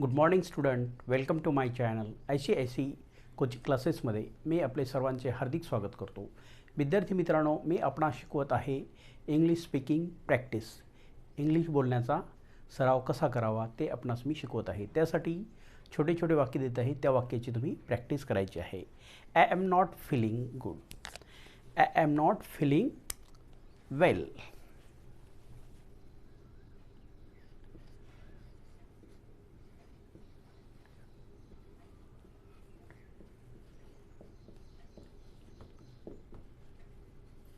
Good morning student welcome to my channel I C I C coaching क्लासेसमध्ये मी आपले सर्वांचे हार्दिक स्वागत करतो. विद्यार्थी मित्रांनो मी आपणा शिकवत आहे इंग्लिश स्पीकिंग प्रॅक्टिस इंग्लिश बोलण्याचा सराव कसा करावा ते आपणास मी शिकवत आहे. त्यासाठी छोटे छोटे वाक्य देत आहे. त्या वाक्याची तुम्ही प्रॅक्टिस करायची आहे. I am not feeling good I am not feeling well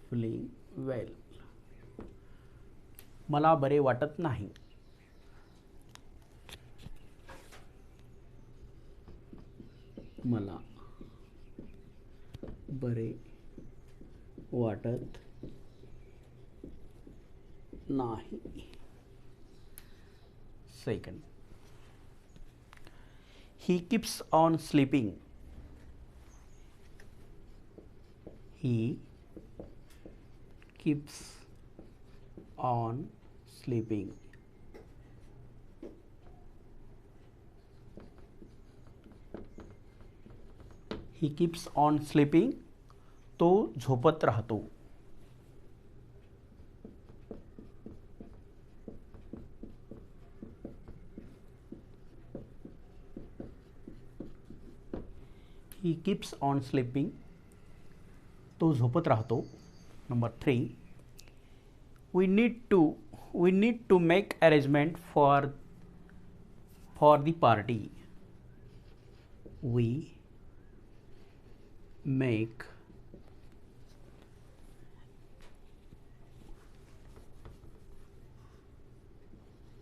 feeling well मला बरे वाटत नाही मला बरे वाटत नाही second he keeps on sleeping he keeps on sleeping. He keeps on sleeping. तो झोपत राहतो ही कीप्स ऑन स्लीपिंग तो झोपत राहतो number 3 we need to we need to make arrangement for for the party. We make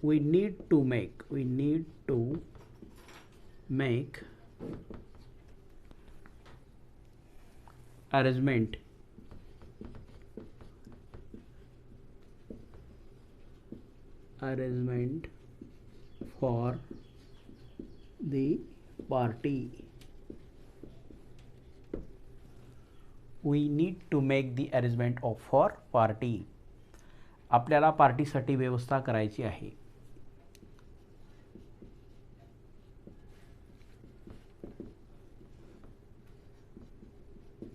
we need to make we need to make arrangement arrangement for the party. We need to make the arrangement of for party आपल्याला पार्टीसाठी व्यवस्था करायची आहे.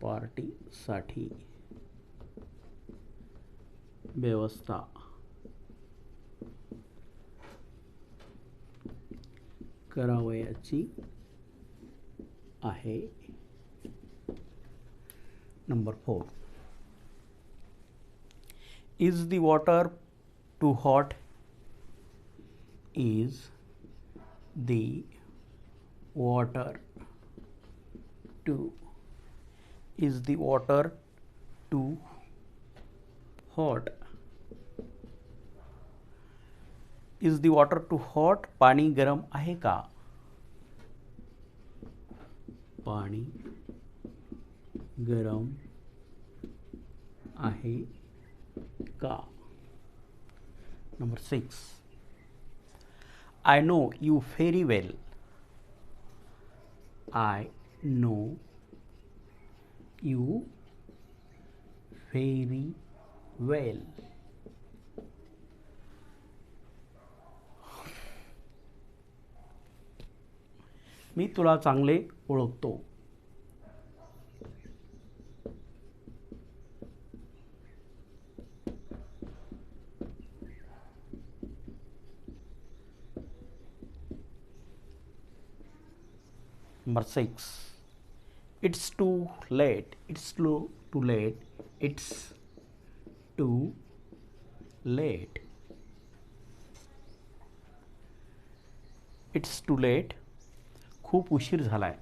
पार्टीसाठी व्यवस्था. करावयाची आहे. Number four is the water too hot is the water too is the water too hot is the water too hot पाणी गरम आहे का? पाणी गरम आहे का? Number six. I know you very well I know you very well मी तुला चांगले ओळखतो. Number six it's too late it's too too late it's too late it's too late खूप उशीर झाला आहे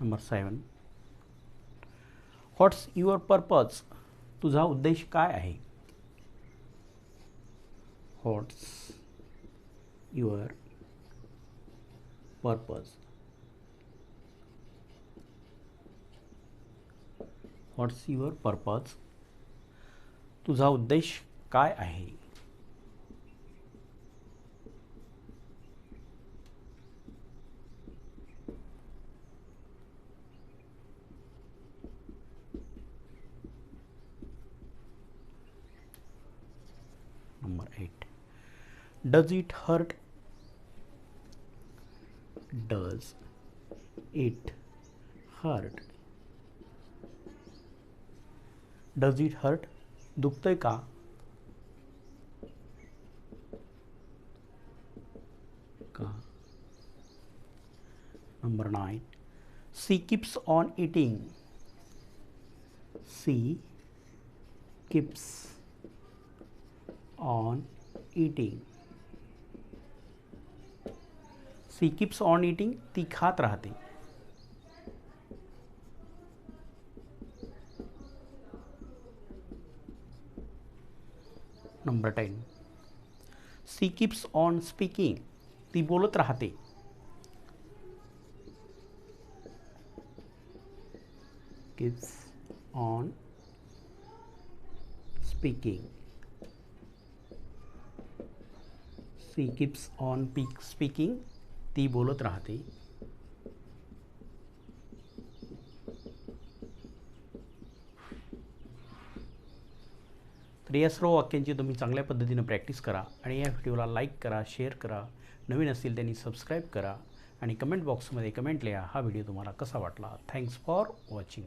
number seven what's your purpose तुझा उद्देश काय आहे? What's your purpose what's your purpose तुझा उद्देश काय आहे? Number eight does it hurt does it hurt does it hurt दुखतंय का? Number nine she keeps on eating she keeps on eating she keeps on eating ती खात राहते number ten. She keeps on speaking ती बोलत राहते. Keeps on speaking she keeps on peak speaking ती बोलत राहते. तर वाक्यांची तुम्ही चांगल्या पद्धतीनं प्रॅक्टिस करा आणि या व्हिडिओला लाईक करा शेअर करा. नवीन असतील त्यांनी सबस्क्राईब करा आणि कमेंट बॉक्समध्ये कमेंट लिहा. हा व्हिडिओ तुम्हाला कसा वाटला? Thanks for watching